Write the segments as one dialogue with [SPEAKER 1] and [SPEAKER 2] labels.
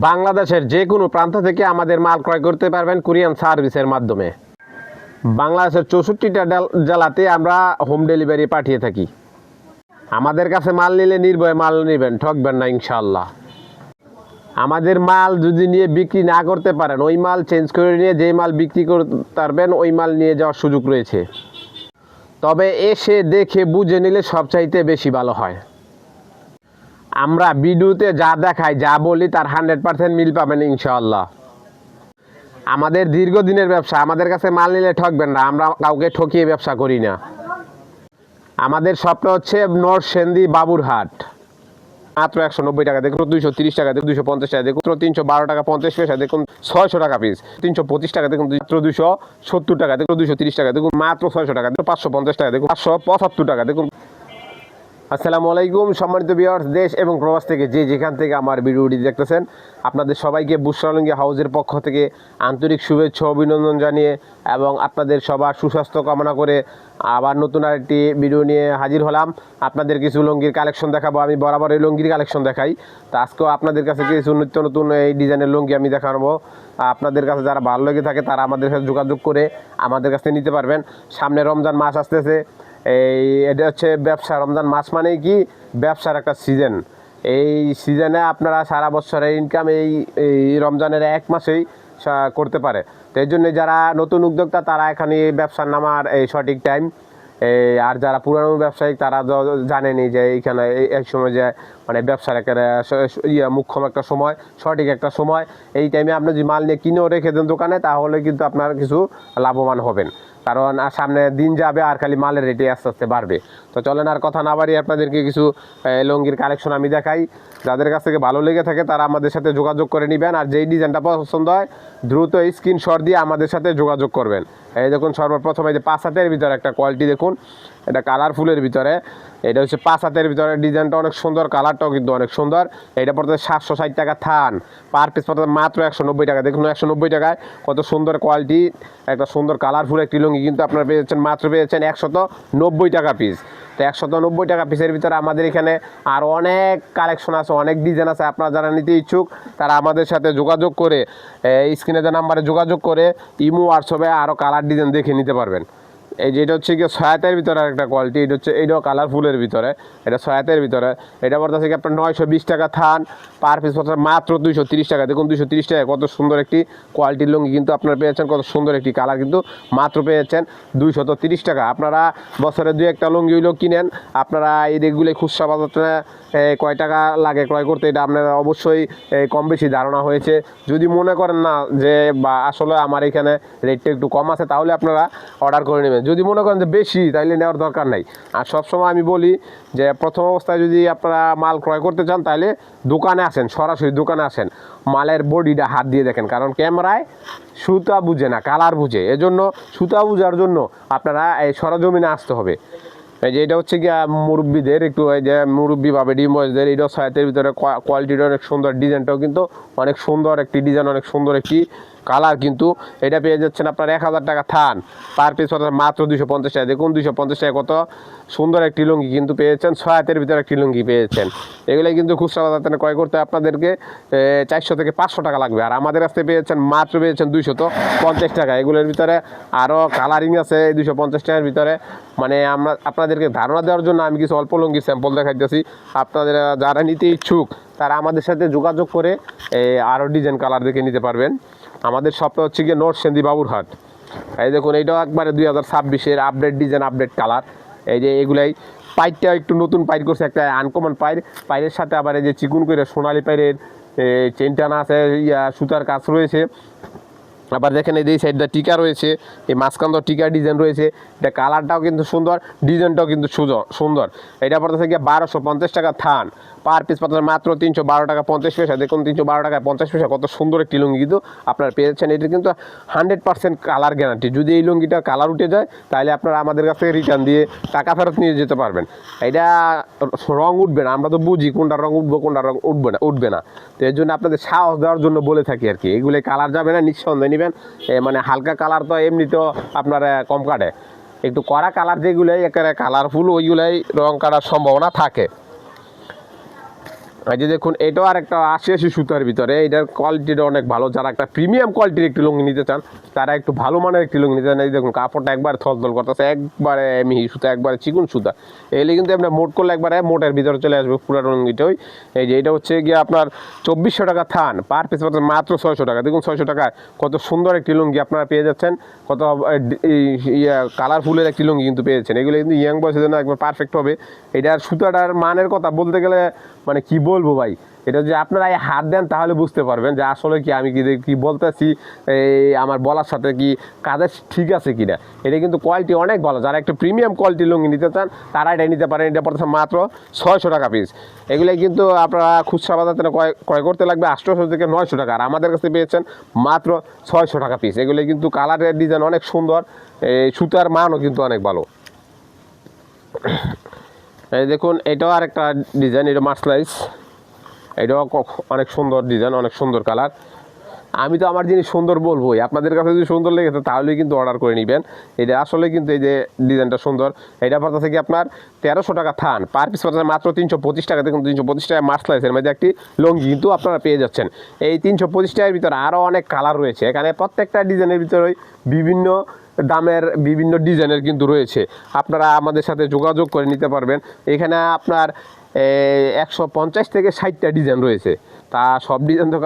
[SPEAKER 1] বাংলাদেশের যে কোনো প্রান্ত থেকে আমাদের মাল ক্রয় করতে পারবেন কুরিয়ান সার্ভিসের মাধ্যমে। বাংলাদেশের চৌষট্টিটা জেলাতে আমরা হোম ডেলিভারি পাঠিয়ে থাকি। আমাদের কাছে মাল নিলে নির্ভয়ে মাল নেবেন, ঠকবেন না ইনশাল্লাহ আমাদের মাল যদি নিয়ে বিক্রি না করতে পারেন, ওই মাল চেঞ্জ করে নিয়ে যেই মাল বিক্রি করতে পারবেন ওই মাল নিয়ে যাওয়ার সুযোগ রয়েছে। তবে এসে দেখে বুঝে নিলে সবচাইতে বেশি ভালো হয়। আমরা ভিডিওতে যা দেখাই, যা বলি তার হান্ড্রেড পার্সেন্ট মিল পাবেন ইনশাআল্লাহ। আমাদের দীর্ঘদিনের ব্যবসা, আমাদের কাছে মাল নিলে ঠকবেন না, আমরা কাউকে ঠকিয়ে ব্যবসা করি না। আমাদের স্বপ্ন হচ্ছে নর্থ সেন্দি বাবুরহাট। মাত্র একশো নব্বই টাকা, দেখুন দুইশো তিরিশ টাকা, দেখুন দুইশো পঞ্চাশ টাকা, দেখুন তিনশো বারো টাকা, পঞ্চাশ পয়সা, দেখুন ছয়শো টাকা পিস তিনশো পঁচিশ টাকা, দেখুন মাত্র দুইশো সত্তর টাকা, দেখুন দুইশো তিরিশ টাকা, দেখুন মাত্র ছয়শো টাকা, দেখুন পাঁচশো পঞ্চাশ টাকা, দেখুন পাঁচশো পঁচাত্তর টাকা, দেখুন আসসালামু আলাইকুম, সম্মানিত বিয়ার্স দেশ এবং প্রবাস থেকে যে যেখান থেকে আমার ভিডিওটি দেখতেছেন, আপনাদের সবাইকে বুসরালঙ্গি হাউসের পক্ষ থেকে আন্তরিক শুভেচ্ছা, অভিনন্দন জানিয়ে এবং আপনাদের সবার সুস্বাস্থ্য কামনা করে আবার নতুন আরেকটি ভিডিও নিয়ে হাজির হলাম। আপনাদের কিছু লুঙ্গির কালেকশন দেখাবো, আমি বরাবর এই লুঙ্গির কালেকশন দেখাই। তো আজকেও আপনাদের কাছে কিছু নিত্য নতুন এই ডিজাইনের লুঙ্গি আমি দেখাবো। আপনাদের কাছে যারা ভালো লেগে থাকে, তারা আমাদের সাথে যোগাযোগ করে আমাদের কাছে নিতে পারবেন। সামনে রমজান মাস আসতেছে এই, এটা হচ্ছে ব্যবসা, রমজান মাস মানেই কি? ব্যবসার একটা সিজন এই সিজনে আপনারা সারা বছরের ইনকাম এই এই রমজানের এক মাসেই করতে পারে। তো এই জন্য যারা নতুন উদ্যোক্তা, তারা এখানে ব্যবসার নামার এই সঠিক টাইম এই, আর যারা পুরানো ব্যবসায়িক, তারা জানেনি যে এইখানে এই- এই সময় যে মানে ব্যবসার একটা ইয়ে মুখ্যম একটা সময়, সঠিক একটা সময়। এই টাইমে আপনি যদি মাল নিয়ে কিনেও রেখে দেন দোকানে, তাহলে কিন্তু আপনার কিছু লাভবান হবেন। কারণ আর সামনে দিন যাবে আর খালি মালের রেটে আস্তে আস্তে বাড়বে। তো চলেন আর কথা না বাড়িয়ে আপনাদেরকে কিছু লঙ্গির কালেকশন আমি দেখাই। যাদের কাছ থেকে ভালো লেগে থাকে তারা আমাদের সাথে যোগাযোগ করে নেবেন আর যেই ডিজাইনটা পছন্দ হয় দ্রুত স্ক্রিনশট দিয়ে আমাদের সাথে যোগাযোগ করবেন। এই দেখুন সর্বপ্রথম যে পাঁচ হাতের ভিতরে একটা কোয়ালিটি দেখুন। এটা কালারফুলের ভিতরে, এটা হচ্ছে পাঁচ হাতের ভিতরে ডিজাইনটা অনেক সুন্দর কালারটাও কিন্তু অনেক সুন্দর। এটা পড়তে সাতশো ষাট টাকা থান পার পিস পড়তে মাত্র একশো নব্বই টাকা। দেখুন একশো নব্বই টাকায় কত সুন্দর কোয়ালিটি একটা সুন্দর কালারফুল একটি লুঙ্গি কিন্তু আপনারা পেয়েছেন, মাত্র পেয়েছেন একশত নব্বই টাকা পিস তো একশত নব্বই টাকা পিসের ভিতরে আমাদের এখানে আর অনেক কালেকশন আছে, অনেক ডিজাইন আছে, আপনারা যারা নিতে ইচ্ছুক, তারা আমাদের সাথে যোগাযোগ করে স্ক্রিনে যে নাম্বারে যোগাযোগ করে, ইমো হোয়াটসঅ্যাপে আরও কালার ডিজাইন দেখে নিতে পারবেন। এই যে এটা হচ্ছে কি ছয়াতের ভিতরে একটা কোয়ালিটি এটা হচ্ছে এইটাও কালারফুলের ভিতরে, এটা ছয়াতের ভিতরে। এটা পড়তেছে কি আপনার নয়শো বিশ টাকা থান পার পিস পড়ছে মাত্র দুইশো তিরিশ টাকা। দেখুন দুইশো তিরিশ টাকা কত সুন্দর একটি কোয়ালিটির লুঙ্গি কিন্তু আপনারা পেয়েছেন কত সুন্দর একটি কালার কিন্তু মাত্র পেয়েছেন দুইশত তিরিশ টাকা। আপনারা বছরে দুই একটা লুঙ্গি হইলেও কিনেন, আপনারা এই দিকগুলো খুচরা বাজারে কয় টাকা লাগে, ক্রয় করতে, এটা আপনারা অবশ্যই কম বেশি ধারণা হয়েছে। যদি মনে করেন না যে, বা আসলে আমার এখানে রেটটা একটু কম আছে, তাহলে আপনারা অর্ডার করে নেবেন। যদি মনে করেন যে বেশি তাহলে নেওয়ার দরকার নাই। আর সবসময় আমি বলি যে, প্রথম অবস্থায় যদি আপনারা মাল ক্রয় করতে চান তাহলে দোকানে আসেন, সরাসরি দোকানে আসেন। মালের বডিটা হাত দিয়ে দেখেন, কারণ ক্যামেরায় সুতা বুঝে না, কালার বুঝে। এজন্য সুতা বুঝার জন্য আপনারা এই সরজমিনে আসতে হবে। এই যে এটা হচ্ছে কি মুরব্বীদের, একটু এই যে মুরব্বী ভাবে, ডিম বয়সদের এইটা সাইতের ভিতরে কোয়ালিটিটা অনেক সুন্দর ডিজাইনটাও কিন্তু অনেক সুন্দর একটি ডিজাইন অনেক সুন্দর একটি কালার কিন্তু এটা পেয়ে যাচ্ছেন আপনার এক হাজার টাকা থান। পার পিস মাত্র দুশো পঞ্চাশ টাকা। দেখুন দুশো পঞ্চাশ টাকা কত সুন্দর একটি লুঙ্গি কিন্তু পেয়েছেন। ছয় ভিতরে একটি লুঙ্গি পেয়েছেন। এগুলো কিন্তু খুচরা বাজার ক্রয় করতে আপনাদেরকে চারশো থেকে পাঁচশো টাকা লাগবে। আর আমাদের কাছ পেয়েছেন, মাত্র পেয়েছেন দুইশো তো পঞ্চাশ টাকা। এগুলোর ভিতরে আরও কালারিং আছে এই দুশো পঞ্চাশ টাকার ভিতরে। মানে আমরা, আপনাদেরকে ধারণা দেওয়ার জন্য আমি কিছু অল্প লুঙ্গি স্যাম্পল দেখাইতেছি। আপনাদের, যারা নিতে ইচ্ছুক, তারা আমাদের সাথে যোগাযোগ করে আরও ডিজাইন কালার দেখে নিতে পারবেন। আমাদের শপটা হচ্ছে গিয়ে নর্থ সেন্দি বাবুরহাট। এই দেখুন এইটাও একবারে দুই হাজার ছাব্বিশের আপডেট ডিজাইন আপডেট কালার এই যে এগুলাই পাইরটা একটু নতুন পাইর করছে, একটা আনকমন পাইর পাইরের সাথে আবার এই যে চিকুন করে সোনালি পাইরের চেন টানা আছে, ইয়া, সুতার কাজ রয়েছে। আবার দেখেন এই যে সাইডটা টিকা রয়েছে, এই মাঝখান টিকা ডিজাইন রয়েছে। এটা কালারটাও কিন্তু সুন্দর ডিজাইনটাও কিন্তু সুন্দর। এটা পড়তেছে গিয়ে বারোশো পঞ্চাশ টাকা থান। পার পিস পাতার মাত্র তিনশো বারো টাকা পঞ্চাশ পয়সা। দেখুন, তিনশো বারো টাকা পঞ্চাশ পয়সা, কত সুন্দর একটি লুঙ্গি কিন্তু আপনারা পেয়েছেন। এটি কিন্তু হান্ড্রেড পার্সেন্ট কালার গ্যারান্টি। যদি এই লুঙ্গিটা কালার উঠে যায়, তাহলে আপনারা আমাদের কাছ থেকে রিটার্ন দিয়ে টাকা ফেরত নিয়ে যেতে পারবেন। এটা রং উঠবে না, আমরা তো বুঝি কোনটা রং উঠবো, কোনটা রং উঠবে না উঠবে না। তো এর জন্য আপনাদের সাহস দেওয়ার জন্য বলে থাকি আর কি। এগুলো কালার যাবে না, নিঃসন্দেহে নেবেন। মানে হালকা কালার তো এমনিতেও আপনার কম কাটে। একটু কড়া কালার যেগুলোই, একেবারে কালারফুল ওইগুলোই রং কাটার সম্ভাবনা থাকে। এই যে দেখুন, এটাও আর একটা আশি আশি সুতার ভিতরে। এটার কোয়ালিটিটা অনেক ভালো। যারা একটা প্রিমিয়াম কোয়ালিটির একটি লুঙ্গি নিতে চান, তারা একটু ভালো মানের একটি লুঙ্গি নিতে চান। এই দেখুন, কাপড়টা একবার থলথল করতেছে, একবারে মিহি সুতা, একবারে চিকুন সুতা। এগুলি কিন্তু আপনার মোট করলে একবারে মোটের ভিতরে চলে আসবে পুরানো লুঙ্গিটাই এই যে এটা হচ্ছে গিয়ে আপনার চব্বিশশো টাকা থান পার পিস মাত্র ছয়শো টাকা। দেখুন, ছয়শো টাকায় কত সুন্দর একটি লুঙ্গি আপনারা পেয়ে যাচ্ছেন। কত ইয়ে কালারফুলের একটি লুঙ্গি কিন্তু পেয়েছেন। এগুলো কিন্তু ইয়াং বয়সের জন্য একবার পারফেক্ট হবে। এটার সুতাটার মানের কথা বলতে গেলে মানে কি বলব ভাই? এটা যে আপনারা এই হাত দেন তাহলে বুঝতে পারবেন যে আসলে কি আমি কি কি বলতেছি, এই আমার বলার সাথে কি কাজের ঠিক আছে কিনা। এটা কিন্তু কোয়ালিটি অনেক ভালো। যারা একটু প্রিমিয়াম কোয়ালিটি লুঙ্গি নিতে চান, তারা এটা নিতে পারেন। এটা পড়ছে মাত্র ছয়শো টাকা পিস এগুলো কিন্তু আপনারা খুচরা বাজার থেকে ক্রয় করতে লাগবে আটশোশো থেকে নয়শো টাকা। আর আমাদের কাছে পেয়েছেন মাত্র ছয়শো টাকা পিস এগুলো কিন্তু কালারের ডিজাইন অনেক সুন্দর। এই সুতার মানও কিন্তু অনেক ভালো। এই দেখুন, এটাও আর একটা ডিজাইন এটা মার্সলাইজ। এটাও অনেক সুন্দর ডিজাইন অনেক সুন্দর কালার আমি তো আমার জিনিস সুন্দর বলবোই। আপনাদের কাছে যদি সুন্দর লেগেছে তাহলেই কিন্তু অর্ডার করে নেবেন। এটা আসলে কিন্তু এই যে ডিজাইনটা সুন্দর। এটা পাতা থেকে আপনার তেরোশো টাকা থান। পার পিস পড়তে মাত্র তিনশো পঁচিশ টাকা। দেখুন, তিনশো পঁচিশ টাকায় টাকা মার্সলাইসের মধ্যে একটি লঙ্গি কিন্তু আপনারা পেয়ে যাচ্ছেন। এই তিনশো পঁচিশ টাকার ভিতরে আরও অনেক কালার রয়েছে। এখানে প্রত্যেকটা ডিজাইনের ভিতরে বিভিন্ন দামের বিভিন্ন ডিজাইনের কিন্তু রয়েছে। আপনারা আমাদের সাথে যোগাযোগ করে নিতে পারবেন। এখানে আপনার একশো পঞ্চাশ থেকে ষাটটা ডিজাইন রয়েছে। তা সব ডিজাইন তো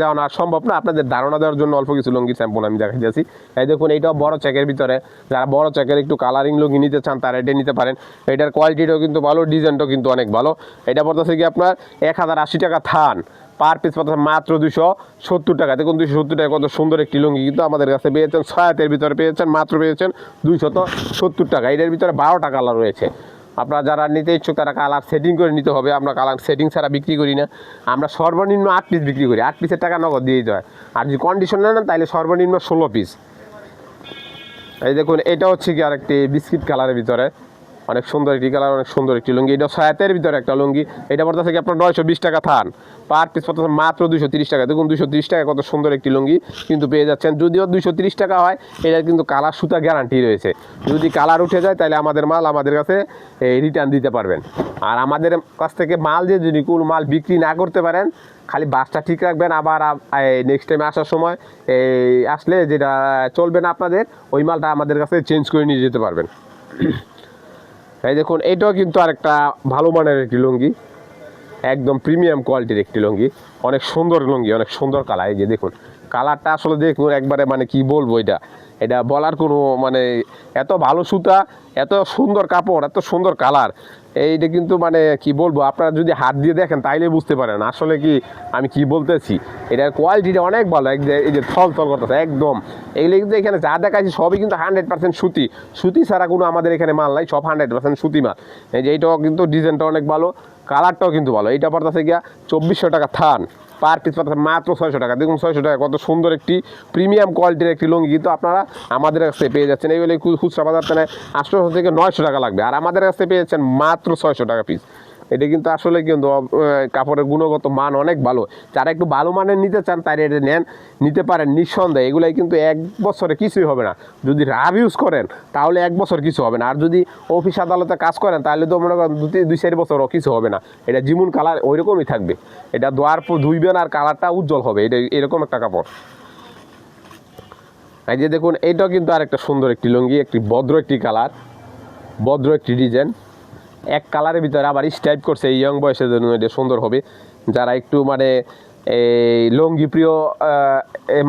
[SPEAKER 1] দেওয়া না সম্ভব না। আপনাদের ধারণা দেওয়ার জন্য অল্প কিছু লুঙ্গির স্যাম্পল আমি দেখা দিয়েছি। এই দেখুন, এইটাও বড় চেকের ভিতরে। যারা বড় চেকের একটু কালারিং লুঙ্গি নিতে চান, তারা এটা নিতে পারেন। এটার কোয়ালিটিটাও কিন্তু ভালো ডিজাইনটাও কিন্তু অনেক ভালো। এটা পড়তেছে কি আপনার এক হাজার আশি টাকা থান। পার পিস পাচ্ছে মাত্র দুশো সত্তর টাকা। দেখুন দুশো সত্তর টাকা কত সুন্দর একটি লুঙ্গি কিন্তু আমাদের কাছে পেয়েছেন। ছয়াতের ভিতরে পেয়েছেন, মাত্র পেয়েছেন দুইশত সত্তর টাকা। এটার ভিতরে বারোটা কালার রয়েছে। আপনারা যারা নিতে ইচ্ছুক তারা কালার সেটিং করে নিতে হবে। আমরা কালার সেটিং ছাড়া বিক্রি করি না। আমরা সর্বনিম্ন আট পিস বিক্রি করি। আট পিসের টাকা নগদ দিয়ে। দিতে হয় আর যদি কন্ডিশন না তাহলে সর্বনিম্ন ষোলো পিস এই দেখুন, এটা হচ্ছে কি আরেকটি বিস্কিট কালারের ভিতরে। অনেক সুন্দর একটি কালার, অনেক সুন্দর একটি লুঙ্গি। এটা সায়াতের ভিতরে একটা লুঙ্গি। এটা পড়তেছে কি আপনার নয়শো বিশ টাকা থান। পার পিস পড়তেছে মাত্র দুশো তিরিশ টাকা। দেখুন দুশো তিরিশ টাকা কত সুন্দর একটি লুঙ্গি কিন্তু পেয়ে যাচ্ছেন। যদিও দুশো তিরিশ টাকা হয়, এটার কিন্তু কালার সুতা গ্যারান্টি রয়েছে। যদি কালার উঠে যায়, তাহলে আমাদের মাল আমাদের কাছে রিটার্ন দিতে পারবেন। আর আমাদের কাছ থেকে মাল যে যদি কোনো মাল বিক্রি না করতে পারেন, খালি বাসটা ঠিক রাখবেন। আবার নেক্সট টাইম আসার সময় এই আসলে যেটা চলবে না আপনাদের, ওই মালটা আমাদের কাছে চেঞ্জ করে নিয়ে যেতে পারবেন। এই দেখুন, এটাও কিন্তু আরেকটা ভালো মানের একটি লুঙ্গি। একদম প্রিমিয়াম কোয়ালিটির একটি লুঙ্গি। অনেক সুন্দর লুঙ্গি, অনেক সুন্দর কালার। এই যে দেখুন, কালারটা আসলে দেখুন একবারে মানে কি বলব এটা? এটা বলার কোনো মানে এত ভালো সুতা, এত সুন্দর কাপড়, এত সুন্দর কালার। এইটা কিন্তু মানে কি বলব, আপনারা যদি হাত দিয়ে দেখেন তাইলে বুঝতে পারেন। আসলে কি আমি কি বলতেছি? এটার কোয়ালিটিটা অনেক ভালো। এই যে থল থল করতেছে, একদম। এগুলো কিন্তু এখানে যা দেখাচ্ছি সবই কিন্তু হান্ড্রেড পার্সেন্ট সুতি। সুতি ছাড়া কোনো আমাদের এখানে মাল নাই, সব হান্ড্রেড পার্সেন্ট সুতি মাল। এই যে, এইটাও কিন্তু ডিজাইনটা অনেক ভালো কালারটাও কিন্তু ভালো। এইটা পড়তেছে গিয়া চব্বিশশো টাকা থান। পার পিস পাতা মাত্র ছয়শো টাকা। দেখুন ছয়শো টাকা, কত সুন্দর একটি প্রিমিয়াম কোয়ালিটির একটি লুঙ্গি। কিন্তু আপনারা আমাদের কাছে পেয়ে যাচ্ছেন। এই বলে খুচরা বাজার থেকে আটশোশো থেকে নয়শো টাকা লাগবে। আর আমাদের কাছে পেয়ে যাচ্ছেন মাত্র ছয়শো টাকা পিস এটা কিন্তু আসলে কিন্তু কাপড়ের গুণগত মান অনেক ভালো। যারা একটু ভালো মানের নিতে চান, তারা এটা নেন। নিতে পারেন নিঃসন্দেহে। এগুলাই কিন্তু এক বছরে কিছুই হবে না। যদি রাব ইউজ করেন, তাহলে এক বছর কিছু হবে না। আর যদি অফিস আদালতে কাজ করেন, তাহলে তো মনে করেন দুই দুই, চার বছরও কিছু হবে না। এটা যেমন কালার ওই রকমই থাকবে। এটা পর ধুইবেন আর কালারটা উজ্জ্বল হবে। এটা এরকম একটা কাপড়। এই যে দেখুন এইটাও কিন্তু আর একটা সুন্দর একটি লুঙ্গি, একটি ভদ্র একটি কালার, ভদ্র একটি ডিজাইন। এক কালারের ভিতরে আবার স্টাইপ করছে এই ইয়ং বয়সের জন্য, এটা সুন্দর হবে। যারা একটু মানে এই লঙ্গি প্রিয়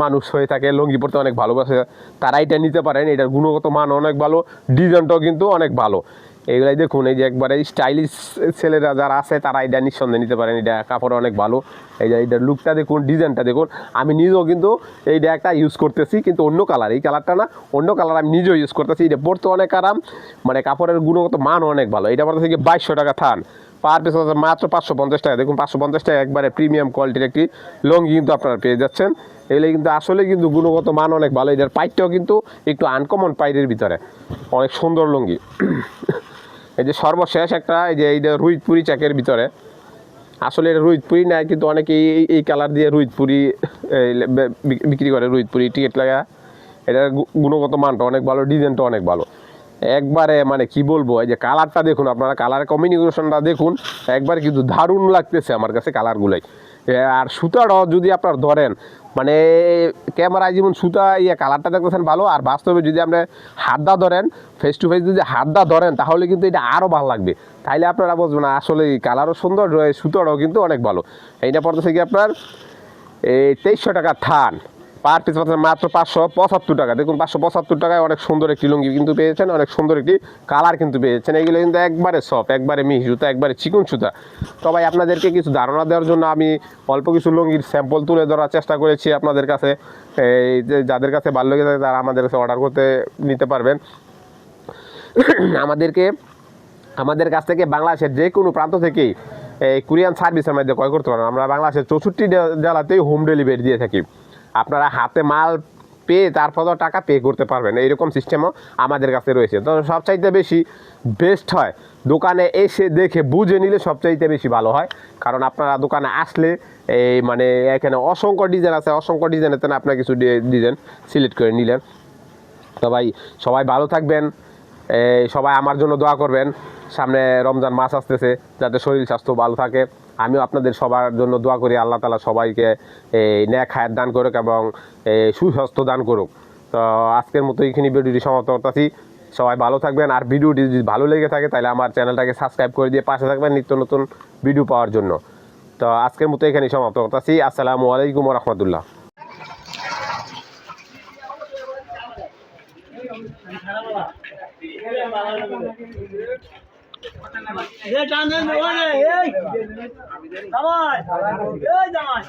[SPEAKER 1] মানুষ হয়ে থাকে, লঙ্গি পড়তে অনেক ভালোবাসে, তারা এটা নিতে পারেন। এটার গুণগত মান অনেক ভালো, ডিজাইনটাও কিন্তু অনেক ভালো। এগুলাই দেখুন, এই যে একবারে স্টাইলিশ ছেলেরা যারা আছে তারা এটা নিঃসন্দেহে নিতে পারেন। এটা কাপড় অনেক ভালো। এই যে এইটার লুকটা দেখুন ডিজাইনটা দেখুন। আমি নিজেও কিন্তু এইটা একটা ইউজ করতেছি, কিন্তু অন্য কালার এই কালারটা না, অন্য কালার আমি নিজেও ইউজ করতেছি। এটা পরতে অনেক আরাম মানে কাপড়ের গুণগত মান অনেক ভালো। এটা পড়তে থেকে বাইশশো টাকা থান। পার পিস হচ্ছে মাত্র পাঁচশো পঞ্চাশ টাকা। দেখুন, পাঁচশো পঞ্চাশ টাকা একবারে প্রিমিয়াম কোয়ালিটির একটি লঙ্গি কিন্তু আপনারা পেয়ে যাচ্ছেন। এগুলো কিন্তু আসলে কিন্তু গুণগত মান অনেক ভালো। এটার পাইটটাও কিন্তু একটু আনকমন পাইটের ভিতরে। অনেক সুন্দর লঙ্গি। এই যে সর্বশেষ একটা, এই যে এই যে রুইতপুরি চাকের ভিতরে। আসলে এটা রুইতপুরি নাই, কিন্তু অনেকে এই এই কালার দিয়ে রুইতপুরি এই বিক্রি করে রুইতপুরি টিকিট লাগা। এটার গুণগত মানটা অনেক ভালো ডিজাইনটা অনেক ভালো। একবারে মানে কি বলব, এই যে কালারটা দেখুন আপনারা কালার কমিউনিকেশনটা দেখুন, একবার কিন্তু দারুণ লাগতেছে আমার কাছে কালারগুলাই আর সুতাটাও যদি আপনার ধরেন মানে ক্যামেরায় যেমন সুতা ইয়ে কালারটা দেখতেছেন ভালো, আর বাস্তবে যদি আপনি হাতদা ধরেন ফেস টু ফেস যদি হাতদা ধরেন, তাহলে কিন্তু এটা আরও ভালো লাগবে। তাইলে আপনারা বুঝবেন আসলে কালারও সুন্দর সুতাটাও কিন্তু অনেক ভালো। এইটা পড়তেছে কি আপনার, এই তেইশশো টাকা থান। পার পিস পাচ্ছেন মাত্র পাঁচশো পঁচাত্তর টাকা। দেখুন, পাঁচশো পঁচাত্তর টাকায় অনেক সুন্দর একটি লুঙ্গি কিন্তু পেয়েছেন, অনেক সুন্দর একটি কালার কিন্তু পেয়েছেন। এগুলো কিন্তু একবারে সফট একবারে মিহি সুতা, একবারে চিকুন সুতা। সবাই আপনাদেরকে কিছু ধারণা দেওয়ার জন্য আমি অল্প কিছু লুঙ্গির স্যাম্পল তুলে ধরার চেষ্টা করেছি আপনাদের কাছে। এই যে যাদের কাছে ভালো লেগে থাকে, তারা আমাদের কাছে অর্ডার করতে নিতে পারবেন। আমাদেরকে, আমাদের কাছ থেকে বাংলাদেশের যে কোনো প্রান্ত থেকেই, এই কোরিয়ান সার্ভিসের মধ্যে ক্রয় করতে পারেন। আমরা বাংলাদেশের চৌষট্টি জেলাতেই হোম ডেলিভারি দিয়ে থাকি। আপনারা হাতে মাল পেয়ে তারপর টাকা পে করতে পারবেন। এইরকম সিস্টেমও আমাদের কাছে রয়েছে। তো সবচাইতে বেশি বেস্ট হয় দোকানে এসে দেখে, বুঝে নিলে সবচাইতে বেশি ভালো হয়। কারণ আপনারা দোকানে আসলে এই মানে এখানে অসংখ্য ডিজাইন আছে, অসংখ্য ডিজাইনের তেন আপনার কিছু ডিজাইন সিলেক্ট করে নিলেন। তো ভাই, সবাই ভালো থাকবেন। সবাই আমার জন্য দোয়া করবেন। সামনে রমজান মাস আসতেছে, যাতে শরীর স্বাস্থ্য ভালো থাকে। আমিও আপনাদের সবার জন্য দোয়া করি, আল্লাহ তালা সবাইকে এই ন্যাক হায়াত দান করুক এবং সুস্বাস্থ্য দান করুক। তো আজকের মতো এইখানে ভিডিওটি সমাপ্ত করতেছি। সবাই ভালো থাকবেন। আর ভিডিওটি যদি ভালো লেগে থাকে, তাহলে আমার চ্যানেলটাকে সাবস্ক্রাইব করে দিয়ে পাশে থাকবেন নিত্য নতুন ভিডিও পাওয়ার জন্য। তো আজকের মতো এখানেই সমাপ্ত করতেছি। আসসালামু আলাইকুম রহমতুল্লাহ
[SPEAKER 2] জামাই